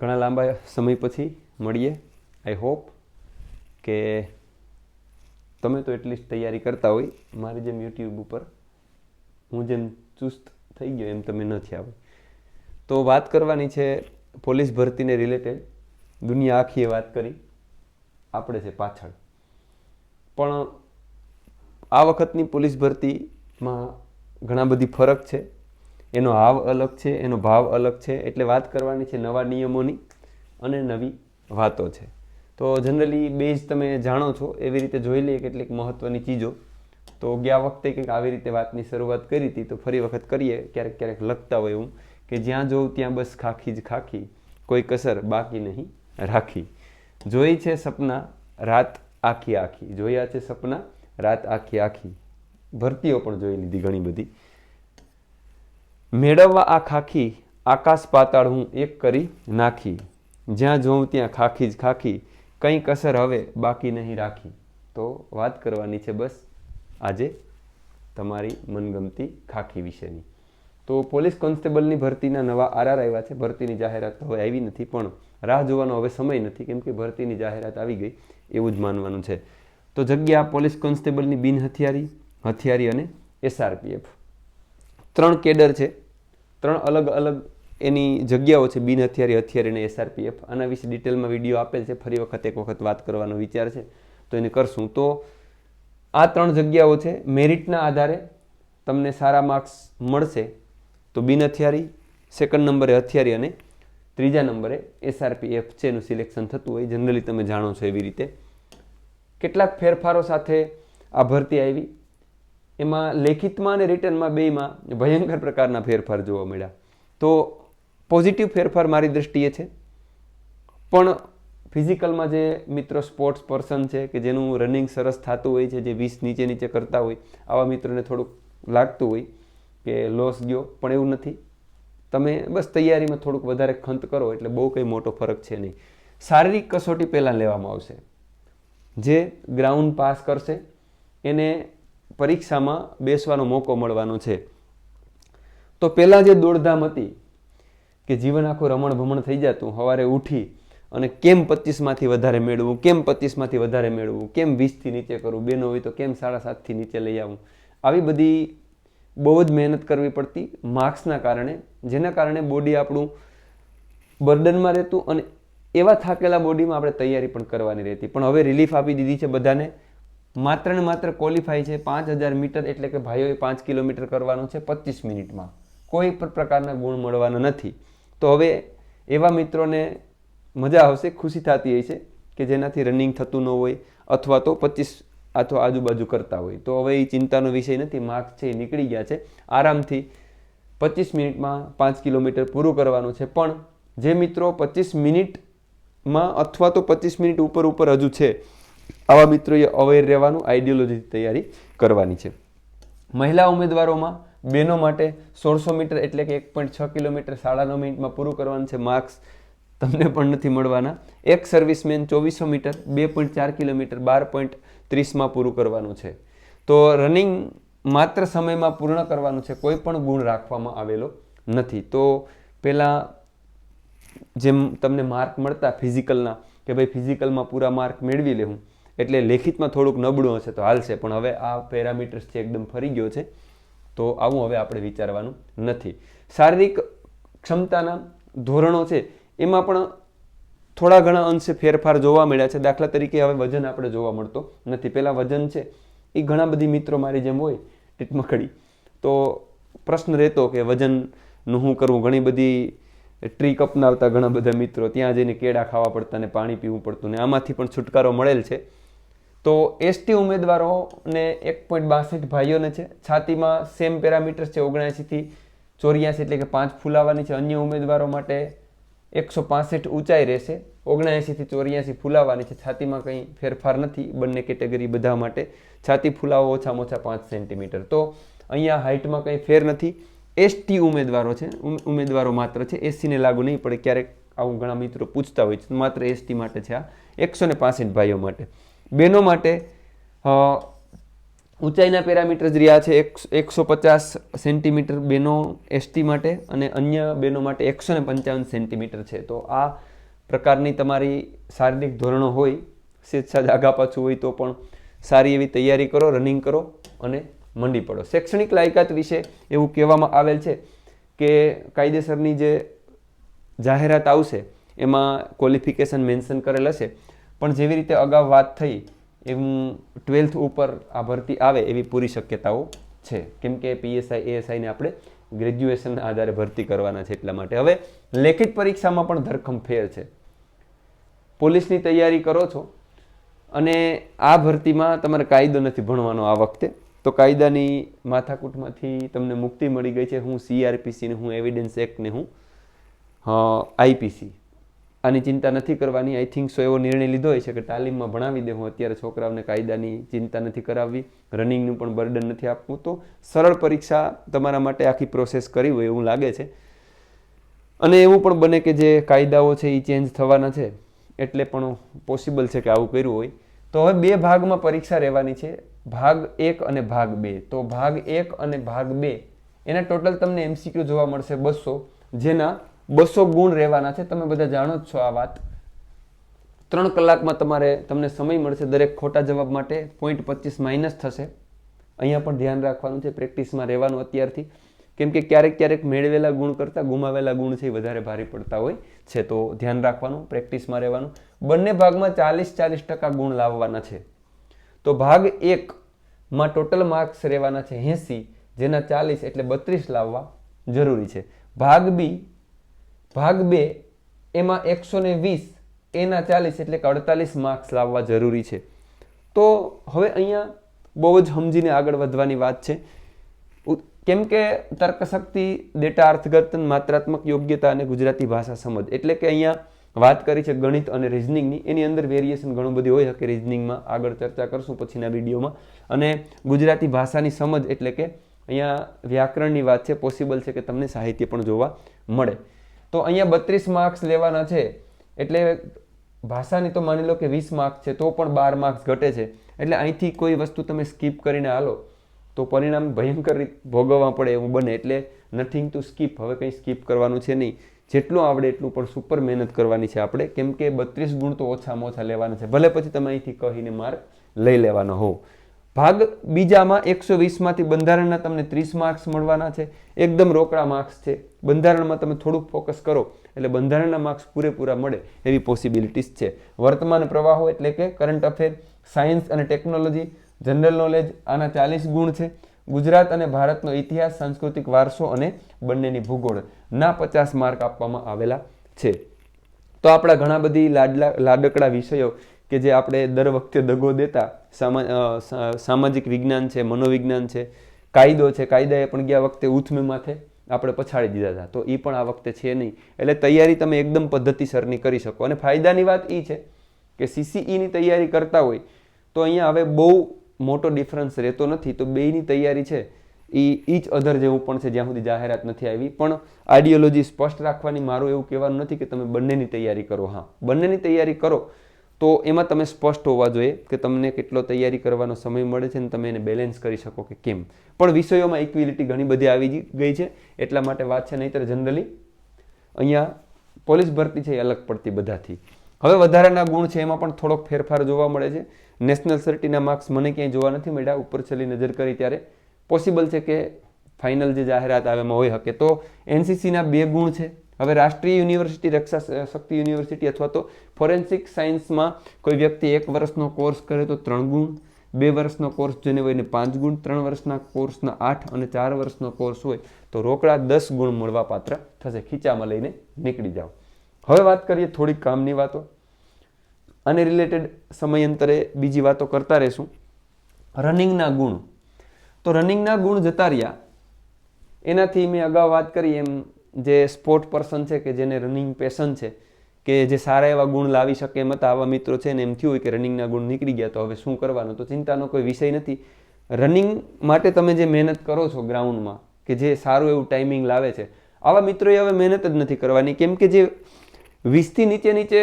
ઘણા લાંબા સમય પછી મળીએ. આઈ હોપ કે તમે તો એટલીસ્ટ તૈયારી કરતા હોય. મારી જેમ યુટ્યુબ ઉપર હું જેમ ચુસ્ત થઈ ગયો એમ તમે નથી આવે તો વાત કરવાની છે પોલીસ ભરતીને રિલેટેડ દુનિયા આખીએ વાત કરી. આપણે છે પાછળ. પણ આ વખતની પોલીસ ભરતીમાં ઘણા બધી ફરક છે. એનો હાવ અલગ છે, એનો ભાવ અલગ છે, એટલે વાત કરવાની છે નવા નિયમોની અને નવી વાતો છે. તો જનરલી બેઝ તમે જાણો છો, એવી રીતે જોઈ લઈએ કેટલીક મહત્ત્વની ચીજો. તો ગયા વખતે કંઈક આવી રીતે વાતની શરૂઆત કરી હતી, તો ફરી વખત કરીએ, ક્યારેક ક્યારેક લખતા હોય એવું, કે જ્યાં જોઉં ત્યાં બસ ખાખી જ ખાખી, કોઈ કસર બાકી નહીં રાખી. જોઈ છે સપના, રાત આખી આખી. જોયા છે સપના, રાત આખી આખી. ભરતીઓ પણ જોઈ લીધી ઘણી બધી. મેળવવા આ ખાખી, આકાશ પાતાળ હું એક કરી નાખી. જ્યાં જોઉં ત્યાં ખાખી જ ખાખી કંઈ કસર હવે બાકી નહીં રાખી. તો વાત કરવાની છે બસ આજે તમારી મનગમતી ખાખી વિશેની. તો પોલીસ કોન્સ્ટેબલની ભરતીના નવા આરાર આવ્યા છે. ભરતીની જાહેરાત તો હવે આવી નથી, પણ રાહ જોવાનો હવે સમય નથી, કેમ કે ભરતીની જાહેરાત આવી ગઈ એવું જ માનવાનું છે. તો જગ્યા પોલીસ કોન્સ્ટેબલની બિન હથિયારી હથિયારી અને એસઆરપીએફ ત્રણ કેડર છે. ત્રણ અલગ અલગ એની જગ્યાઓ છે, બિન હથિયારી હથિયારી અને એસઆરપીએફ આના વિશે ડિટેલમાં વીડિયો આપેલ છે. ફરી વખત એક વખત વાત કરવાનો વિચાર છે. તો એને કરશું. તો આ ત્રણ જગ્યાઓ છે. મેરિટના આધારે તમને સારા માર્ક્સ મળશે. તો બિન હથિયારી, સેકન્ડ નંબરે હથિયારી અને ત્રીજા નંબરે એસઆરપીએફ છે એનું સિલેક્શન થતું હોય. જનરલી તમે જાણો છો એવી રીતે. કેટલાક ફેરફારો સાથે આ ભરતી આવી. એમાં લેખિતમાં અને રિટર્નમાં બેયમાં ભયંકર પ્રકારના ફેરફાર જોવા મળ્યા. તો પોઝિટિવ ફેરફાર મારી દ્રષ્ટિએ છે. પણ ફિઝિકલમાં જે મિત્રો સ્પોર્ટ્સ પર્સન છે કે જેનું રનિંગ સરસ થતું હોય છે, જે વીસ નીચે નીચે કરતા હોય, આવા મિત્રોને થોડુંક લાગતું હોય કે લોસ ગયો, પણ એવું નથી. તમે બસ તૈયારીમાં થોડુંક વધારે ખંત કરો એટલે બહુ કંઈ મોટો ફરક છે નહીં. શારીરિક કસોટી પહેલાં લેવામાં આવશે. જે ગ્રાઉન્ડ પાસ કરશે, એને પરીક્ષામાં બેસવાનો મોકો મળવાનો છે. તો પહેલાં જે દોડધામ હતી, કે જીવન આખું રમણ ભમણ થઈ જતું સવારે ઉઠી અને કેમ પચીસમાંથી વધારે મેળવવું કેમ પચીસમાંથી વધારે મેળવવું કેમ વીસથી નીચે કરવું, બેનો હોય તો કેમ સાડા સાતથી નીચે લઈ આવું આવી બધી બહુ જ મહેનત કરવી પડતી માર્ક્સના કારણે, જેના કારણે બોડી આપણું બર્ડનમાં રહેતું અને એવા થાકેલા બોડીમાં આપણે તૈયારી પણ કરવાની રહેતી. પણ હવે રિલીફ આપી દીધી છે બધાને. માત્ર ને માત્ર ક્વોલિફાય છે પાંચ હજાર મીટર એટલે કે ભાઈઓએ પાંચ કિલોમીટર કરવાનું છે પચીસ મિનિટમાં. કોઈ પણ પ્રકારના ગુણ મળવાના નથી. તો હવે એવા મિત્રોને મજા આવશે, ખુશી થતી હોય છે કે જેનાથી રનિંગ થતું ન હોય અથવા તો પચીસ અથવા આજુબાજુ કરતા હોય. તો હવે એ ચિંતાનો વિષય નથી માર્ક છે એ નીકળી ગયા છે. આરામથી પચીસ મિનિટમાં પાંચ કિલોમીટર પૂરું કરવાનું છે. પણ જે મિત્રો પચીસ મિનિટમાં અથવા તો પચીસ મિનિટ ઉપર ઉપર હજુ છે આવા મિત્રોએ અવેર રહેવાનું આઈડિયોલોજીથી તૈયારી કરવાની છે. મહિલા ઉમેદવારોમાં બહેનો માટે સોળસો મીટર એટલે કે એક પોઈન્ટ છ કિલોમીટર સાડા નવ મિનિટમાં પૂરું કરવાનું છે માર્ક્સ તમને પણ નથી મળવાના. એક સર્વિસમેન ચોવીસો મીટર, બે પોઈન્ટ ચાર કિલોમીટર, બાર પોઈન્ટ ત્રીસમાં પૂરું કરવાનું છે. તો રનિંગ માત્ર સમયમાં પૂર્ણ કરવાનું છે, કોઈ પણ ગુણ રાખવામાં આવેલો નથી. તો પહેલાં જેમ તમને માર્ક મળતા ફિઝિકલના કે ભાઈ ફિઝિકલમાં પૂરા માર્ક મેળવી લેવું. એટલે લેખિતમાં થોડુંક નબળું હશે તો હાલશે, પણ હવે આ પેરામીટર્સ છે એકદમ ફરી ગયો છે, તો આવું હવે આપણે વિચારવાનું નથી. શારીરિક ક્ષમતાના ધોરણો છે, એમાં પણ થોડા ઘણા અંશે ફેરફાર જોવા મળ્યા છે. દાખલા તરીકે હવે વજન આપણે જોવા મળતો નથી. પહેલાં વજન છે, એ ઘણા બધી મિત્રો મારી જેમ હોય, ટીટમકડી, તો પ્રશ્ન રહેતો કે વજનનું હું કરવું ઘણી બધી ટ્રીક અપનાવતા ઘણા બધા મિત્રો ત્યાં જઈને કેળા ખાવા પડતા ને પાણી પીવું પડતું ને આમાંથી પણ છુટકારો મળેલ છે. તો એસટી ઉમેદવારોને એક પોઈન્ટ બાસઠ ભાઈઓને છે. છાતીમાં સેમ પેરામીટર્સ છે ઓગણએંસીથી ચોર્યાસી એટલે કે પાંચ ફૂલાવાની છે. અન્ય ઉમેદવારો માટે એકસો પાસઠ ઊંચાઈ રહેશે. ઓગણએંસીથી ચોર્યાસી ફૂલાવાની છે. છાતીમાં કંઈ ફેરફાર નથી બંને કેટેગરી બધા માટે. છાતી ફૂલાવો ઓછામાં ઓછા પાંચ સેન્ટીમીટર. તો અહીંયા હાઇટમાં કંઈ ફેર નથી. એસટી ઉમેદવારો છે. ઉમેદવારો માત્ર છે. એસસીને લાગુ નહીં પડે. ક્યારેક આવું ઘણા મિત્રો પૂછતા હોય છે. માત્ર એસટી માટે છે આ. એકસો ને ભાઈઓ માટે. બહેનો માટે ઊંચાઈના પેરામીટર્સ રહ્યા છે એક, એકસો પચાસ સેન્ટીમીટર બેનો એસટી માટે અને અન્ય બેનો માટે એકસો ને પંચાવન સેન્ટીમીટર છે. તો આ પ્રકારની તમારી શારીરિક ધોરણો હોય સ્વેચ્છા આગા પાછું હોય તો પણ સારી એવી તૈયારી કરો, રનિંગ કરો અને મંડી પડો. શૈક્ષણિક લાયકાત વિશે એવું કહેવામાં આવેલ છે કે કાયદેસરની જે જાહેરાત આવશે, એમાં ક્વોલિફિકેશન મેન્શન કરેલ હશે. પણ જેવી રીતે અગાઉ વાત થઈ, એમ ટ્વેલ્થ ઉપર આ ભરતી આવે એવી પૂરી શક્યતાઓ છે. કેમ કે પીએસઆઈ એએસઆઈને આપણે ગ્રેજ્યુએશનના આધારે ભરતી કરવાના છે એટલા માટે. હવે લેખિત પરીક્ષામાં પણ ધરખમ ફેર છે. પોલીસની તૈયારી કરો છો અને આ ભરતીમાં તમારે કાયદો નથી ભણવાનો આ વખતે. તો કાયદાની માથાકૂટમાંથી તમને મુક્તિ મળી ગઈ છે. હું સીઆરપીસી ને, હું એવિડન્સ એક્ટ હું આઈપીસી આની ચિંતા નથી કરવાની. આઈ થિંક સો એવો નિર્ણય લીધો હોય છે કે તાલીમમાં ભણાવી દે. હું અત્યારે છોકરાઓને કાયદાની ચિંતા નથી કરાવવી, રનિંગનું પણ બર્ડન નથી આપવું. તો સરળ પરીક્ષા તમારા માટે આખી પ્રોસેસ કરી હોય એવું લાગે છે. અને એવું પણ બને કે જે કાયદાઓ છે એ ચેન્જ થવાના છે. એટલે પણ પોસિબલ છે કે આવું કર્યું હોય. તો હવે બે ભાગમાં પરીક્ષા રહેવાની છે. ભાગ એક અને ભાગ બે. તો ભાગ એક અને ભાગ બે. એના ટોટલ તમને એમસીક્યુ જોવા મળશે બસો. જેના બસો ગુણ રહેવાના છે. તમે બધા જાણો જ છો આ વાત. ત્રણ કલાકમાં તમારે તમને સમય મળશે દરેક ખોટા જવાબ માટે. પોઈન્ટ પચીસ માઇનસ થશે. અહીંયા પણ ધ્યાન રાખવાનું છે, પ્રેક્ટિસમાં રહેવાનું અત્યારથી. કેમ કે ક્યારેક ક્યારેક મેળવેલા ગુણ કરતાં ગુમાવેલા ગુણ છે એ વધારે ભારે પડતા હોય છે. તો ધ્યાન રાખવાનું, પ્રેક્ટિસમાં રહેવાનું. બંને ભાગમાં ચાલીસ ચાલીસ ટકા ગુણ લાવવાના છે. તો ભાગ એકમાં ટોટલ માર્ક્સ રહેવાના છે એંસી, જેના ચાલીસ એટલે બત્રીસ લાવવા જરૂરી છે. ભાગ બી ભાગ બે, એમાં એકસો ને વીસ, એના ચાલીસ એટલે કે અડતાલીસ માર્ક્સ લાવવા જરૂરી છે. તો હવે અહીંયા બહુ જ સમજીને આગળ વધવાની વાત છે. કેમ કે તર્કશક્તિ, ડેટા અર્થઘટન, માત્રાત્મક યોગ્યતા અને ગુજરાતી ભાષા સમજ, એટલે કે અહીંયા વાત કરી છે ગણિત અને રિઝનિંગની એની અંદર વેરિએશન ઘણું બધું હોય શકે રિઝનિંગમાં આગળ ચર્ચા કરશું પછીના વિડીયોમાં. અને ગુજરાતી ભાષાની સમજ એટલે કે અહીંયા વ્યાકરણની વાત છે. પોસિબલ છે કે તમને સાહિત્ય પણ જોવા મળે. તો અહીંયા બત્રીસ માર્ક્સ લેવાના છે. એટલે ભાષાની તો માની લો કે વીસ માર્ક્સ છે, તો પણ બાર માર્ક્સ ઘટે છે. એટલે અહીંથી કોઈ વસ્તુ તમે સ્કીપ કરીને હાલો, તો પરિણામ ભયંકર રીત ભોગવવા પડે એવું બને. એટલે નથિંગ ટુ સ્કીપ હવે કંઈ સ્કીપ કરવાનું છે નહીં. જેટલું આવડે એટલું પણ સુપર મહેનત કરવાની છે આપણે. કેમ કે બત્રીસ ગુણ તો ઓછામાં ઓછા લેવાના છે. ભલે પછી તમે અહીંથી કહીને માર્ક લઈ લેવાનો હો ભાગ બીજામાં એકસો વીસમાંથી બંધારણના તમને ત્રીસ માર્ક્સ મળવાના છે. એકદમ રોકડા માર્ક્સ છે. બંધારણમાં તમે થોડુંક ફોકસ કરો એટલે બંધારણના માર્ક્સ પૂરેપૂરા મળે એવી પોસિબિલિટીઝ છે. વર્તમાન પ્રવાહો એટલે કે કરંટ અફેર સાયન્સ અને ટેકનોલોજી જનરલ નોલેજ આના ચાલીસ ગુણ છે. ગુજરાત અને ભારતનો ઇતિહાસ, સાંસ્કૃતિક વારસો અને બંનેની ભૂગોળ ના પચાસ માર્ક આપવામાં આવેલા છે. તો આપણા ઘણા બધી લાડલા, લાડકડા વિષયો કે જે આપણે દર વખતે દગો દેતા, સામા સામાજિક વિજ્ઞાન છે, મનોવિજ્ઞાન છે, કાયદો છે, કાયદાએ પણ ગયા વખતે ઉથમે માથે આપણે પછાડી દીધા હતા. તો એ પણ આ વખતે છે નહીં. એટલે તૈયારી તમે એકદમ પદ્ધતિસરની કરી શકો. અને ફાયદાની વાત એ છે કે સીસીઈની તૈયારી કરતા હોય, તો અહીંયા હવે બહુ મોટો ડિફરન્સ રહેતો નથી. તો બેયની તૈયારી છે એ ઈચ અધર જેવું પણ છે, જ્યાં સુધી જાહેરાત નથી આવી. પણ આઈડિયોલોજી સ્પષ્ટ રાખવાની મારું એવું કહેવાનું નથી કે તમે બંનેની તૈયારી કરો. હા, બંનેની તૈયારી કરો. તો એમાં તમે સ્પષ્ટ હોવા જોઈએ કે તમને કેટલો તૈયારી કરવાનો સમય મળે છે અને તમે એને બેલેન્સ કરી શકો કે કેમ. પણ વિષયોમાં ઇક્વિલિટી ઘણી બધી આવી ગઈ છે, એટલા માટે વાત છે નહીંતર જનરલી અહીંયા પોલીસ ભરતી છે એ અલગ પડતી બધાથી. હવે વધારાના ગુણ છે, એમાં પણ થોડોક ફેરફાર જોવા મળે છે. નેશનલ સર્ટીના માર્ક્સ મને ક્યાંય જોવા નથી મળ્યા, ઉપર છેલ્લી નજર કરી ત્યારે. પોસિબલ છે કે ફાઇનલ જે જાહેરાત આવે એમાં હોઈ શકે. તો એનસીસીના બે ગુણ છે. હવે રાષ્ટ્રીય યુનિવર્સિટી રક્ષા શક્તિ યુનિવર્સિટી અથવા તો ફોરેન્સિક સાયન્સમાં કોઈ વ્યક્તિ એક વર્ષનો કોર્સ કરે તો ત્રણ ગુણ, બે વર્ષનો કોર્સ જેને હોય ને પાંચ ગુણ, ત્રણ વર્ષના કોર્સના આઠ અને ચાર વર્ષનો કોર્સ હોય તો રોકડા દસ ગુણ મળવા પાત્ર થશે. ખીચામાં લઈને નીકળી જાઓ. હવે વાત કરીએ થોડીક કામની વાતો. અને રિલેટેડ સમયાંતરે બીજી વાતો કરતા રહેશું. રનિંગના ગુણ. તો રનિંગના ગુણ જતા રહ્યા. એનાથી મેં અગાઉ વાત કરી એમ જે સ્પોર્ટ પર્સન છે કે જેને રનિંગ પેશન છે, કે જે સારા એવા ગુણ લાવી શકે એમ હતા, આવા મિત્રો છે ને એમ થયું હોય કે રનિંગના ગુણ નીકળી ગયા, તો હવે શું કરવાનું? તો ચિંતાનો કોઈ વિષય નથી. રનિંગ માટે તમે જે મહેનત કરો છો ગ્રાઉન્ડમાં કે જે સારું એવું ટાઈમિંગ લાવે છે, આવા મિત્રોએ હવે મહેનત જ નથી કરવાની. કેમ કે જે વીસથી નીચે નીચે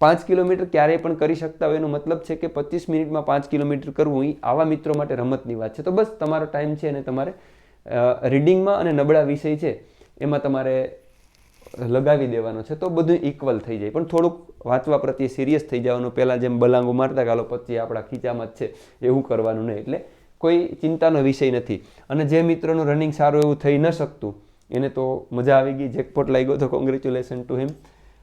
પાંચ કિલોમીટર ક્યારેય પણ કરી શકતા હોય, એનો મતલબ છે કે પચીસ મિનિટમાં પાંચ કિલોમીટર કરવું એ આવા મિત્રો માટે રમતની વાત છે. તો બસ, તમારો ટાઈમ છે અને તમારે રીડિંગમાં અને નબળા વિષય છે. એમાં તમારે લગાવી દેવાનો છે, તો બધું ઇક્વલ થઈ જાય. પણ થોડુંક વાંચવા પ્રત્યે સિરિયસ થઈ જવાનું પહેલાં જેમ બલાંગો મારતા ગાલો પછી આપણા ખીચામાં જ છે, એવું કરવાનું નહીં. એટલે કોઈ ચિંતાનો વિષય નથી. અને જે મિત્રોનું રનિંગ સારું એવું થઈ ન શકતું, એને તો મજા આવી ગઈ જેકપોટ લાગ્યો તો કોંગ્રેચ્યુલેશન ટુ હિમ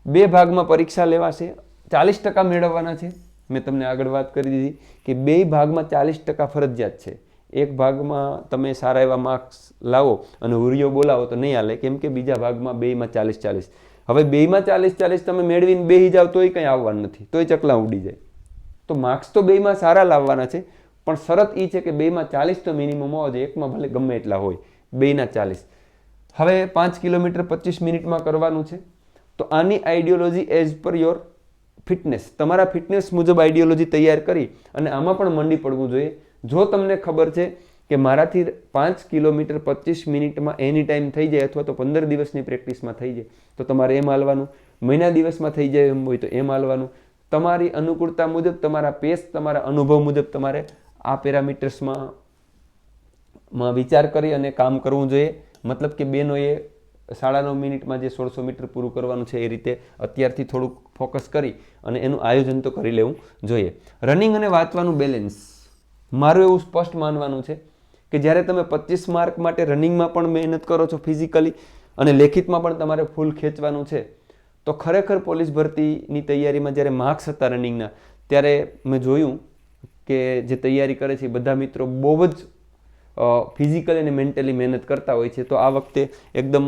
બે ભાગમાં પરીક્ષા લેવાશે, ચાલીસ ટકા મેળવવાના છે. મેં તમને આગળ વાત કરી દીધી કે બે ભાગમાં ચાલીસ ટકા ફરજિયાત છે. એક ભાગમાં તમે સારા એવા માર્ક્સ લાવો અને હુરિયો બોલાવો તો નહીં હાલે, કેમ કે બીજા ભાગમાં બેમાં ચાલીસ ચાલીસ. હવે બેમાં ચાલીસ ચાલીસ તમે મેળવીને બેહી જાવ તોય કંઈ આવવાનું નથી, તોય ચકલા ઉડી જાય. તો માર્ક્સ તો બેમાં સારા લાવવાના છે, પણ શરત એ છે કે બેમાં ચાલીસ તો મિનિમમ હોવા જોઈએ, એકમાં ભલે ગમે એટલા હોય બેના ચાલીસ. હવે પાંચ કિલોમીટર પચીસ મિનિટમાં કરવાનું છે, તો આની ideology as per your fitness તમારા ફિટનેસ મુજબ આઈડિયોલોજી તૈયાર કરી અને આમાં પણ મંડી પડવું જોઈએ. જો તમને ખબર છે કે મારાથી પાંચ કિલોમીટર પચીસ મિનિટમાં એની ટાઈમ થઈ જાય અથવા તો પંદર દિવસની પ્રેક્ટિસમાં થઈ જાય, તો તમારે એમ હાલવાનું. મહિના દિવસમાં થઈ જાય એમ હોય તો એમ હાલવાનું. તમારી અનુકૂળતા મુજબ, તમારા પેસ તમારા અનુભવ મુજબ તમારે આ પેરામીટર્સમાં, માં વિચાર કરી અને કામ કરવું જોઈએ. મતલબ કે બેનોએ સાડા નવ મિનિટમાં જે સોળસો મીટર પૂરું કરવાનું છે એ રીતે અત્યારથી થોડુંક ફોકસ કરી અને એનું આયોજન તો કરી લેવું જોઈએ. રનિંગ અને વાંચવાનું બેલેન્સ મારું એવું સ્પષ્ટ માનવાનું છે કે જ્યારે તમે પચીસ માર્ક માટે રનિંગમાં પણ મહેનત કરો છો ફિઝિકલી અને લેખિતમાં પણ તમારે ફૂલ ખેંચવાનું છે, તો ખરેખર પોલીસ ભરતીની તૈયારીમાં જ્યારે માર્ક્સ હતા રનિંગના, ત્યારે મેં જોયું કે જે તૈયારી કરે છે બધા મિત્રો બહુ જ ફિઝિકલી અને મેન્ટલી મહેનત કરતા હોય છે. તો આ વખતે એકદમ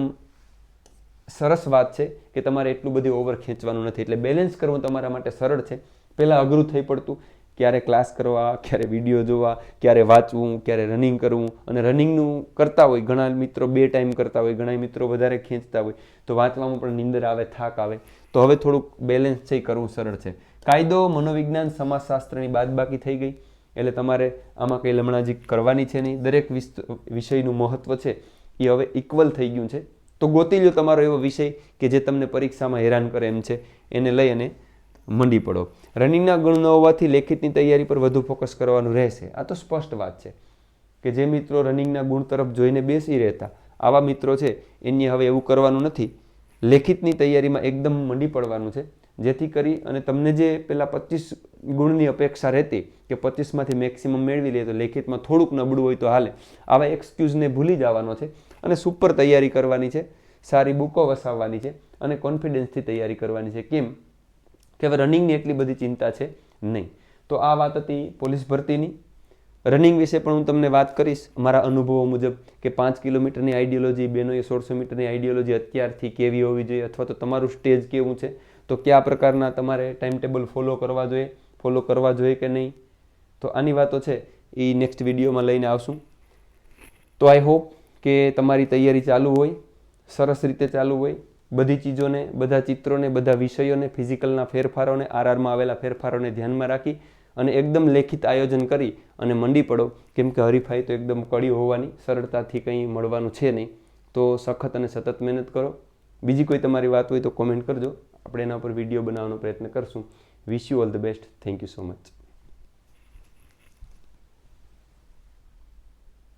સરસ વાત છે કે તમારે એટલું બધું ઓવર ખેંચવાનું નથી. એટલે બેલેન્સ કરવું તમારા માટે સરળ છે. પહેલાં અઘરું થઈ પડતું. ક્યારે ક્લાસ કરવા, ક્યારે વીડિયો જોવા, ક્યારે વાંચવું, ક્યારે રનિંગ કરવું. અને રનિંગનું કરતા હોય, ઘણા મિત્રો બે ટાઈમ કરતા હોય, ઘણા મિત્રો વધારે ખેંચતા હોય. તો વાંચવામાં પણ નિંદર આવે, થાક આવે. તો હવે થોડુંક બેલેન્સ છે કરવું સરળ છે. કાયદો, મનોવિજ્ઞાન, સમાજશાસ્ત્રની બાદબાકી થઈ ગઈ. એટલે તમારે આમાં કંઈ લમણાજી કરવાની છે નહીં. દરેક વિષયનું મહત્વ છે એ હવે ઇક્વલ થઈ ગયું છે. તો ગોતી લો તમારો એવો વિષય કે જે તમને પરીક્ષામાં હેરાન કરે એમ છે. એને લઈ અને મંડી પડો. રનિંગના ગુણ ન હોવાથી લેખિતની તૈયારી પર વધુ ફોકસ કરવાનું રહેશે. આ તો સ્પષ્ટ વાત છે કે જે મિત્રો રનિંગના ગુણ તરફ જોઈને બેસી રહેતા, આવા મિત્રો છે, એની હવે એવું કરવાનું નથી. લેખિતની તૈયારીમાં એકદમ મંડી પડવાનું છે. જેથી કરી અને તમને જે પેલા પચીસ ગુણની અપેક્ષા રહેતી કે પચીસમાંથી મેક્સિમમ મેળવી લે તો લેખિતમાં થોડુંક નબળું હોય તો હાલે. આવા એક્સક્યુઝને ભૂલી જવાનો છે અને સુપર તૈયારી કરવાની છે, સારી બુકો વસાવવાની છે અને કોન્ફિડન્સથી તૈયારી કરવાની છે. કેમ? કે હવે રનિંગની એટલી બધી ચિંતા છે નહીં. તો આ વાત હતી પોલીસ ભરતીની. રનિંગ વિશે પણ હું તમને વાત કરીશ. મારા અનુભવો મુજબ કે પાંચ કિલોમીટરની આઈડિયોલોજી બેનોએ સોળસો મીટરની આઈડિયોલોજી અત્યારથી કેવી હોવી જોઈએ અથવા તો તમારું સ્ટેજ કેવું છે? તો કયા પ્રકારના તમારે ટાઈમ ટેબલ ફોલો કરવા જોઈએ? ફોલો કરવા જોઈએ કે નહીં? તો આની વાતો છે. એ નેક્સ્ટ વિડીયોમાં લઈને આવશું. તો આઈ હોપ કે તમારી તૈયારી ચાલુ હોય. સરસ રીતે ચાલુ હોય. બધી ચીજોને, બધા ચિત્રોને, બધા વિષયોને, ફિઝિકલના ફેરફારોને, આરઆરમાં આવેલા ફેરફારોને ધ્યાનમાં રાખી અને એકદમ લેખિત આયોજન કરી અને મંડી પડો. કેમ કે હરીફાઈ તો એકદમ કડી હોવાની, સરળતાથી કંઈ મળવાનું છે નહીં. તો સખત અને સતત મહેનત કરો. બીજી કોઈ તમારી વાત હોય તો કોમેન્ટ કરજો. આપણે એના પર વીડિયો બનાવવાનો પ્રયત્ન કરશું. Wish you all the best thank you so much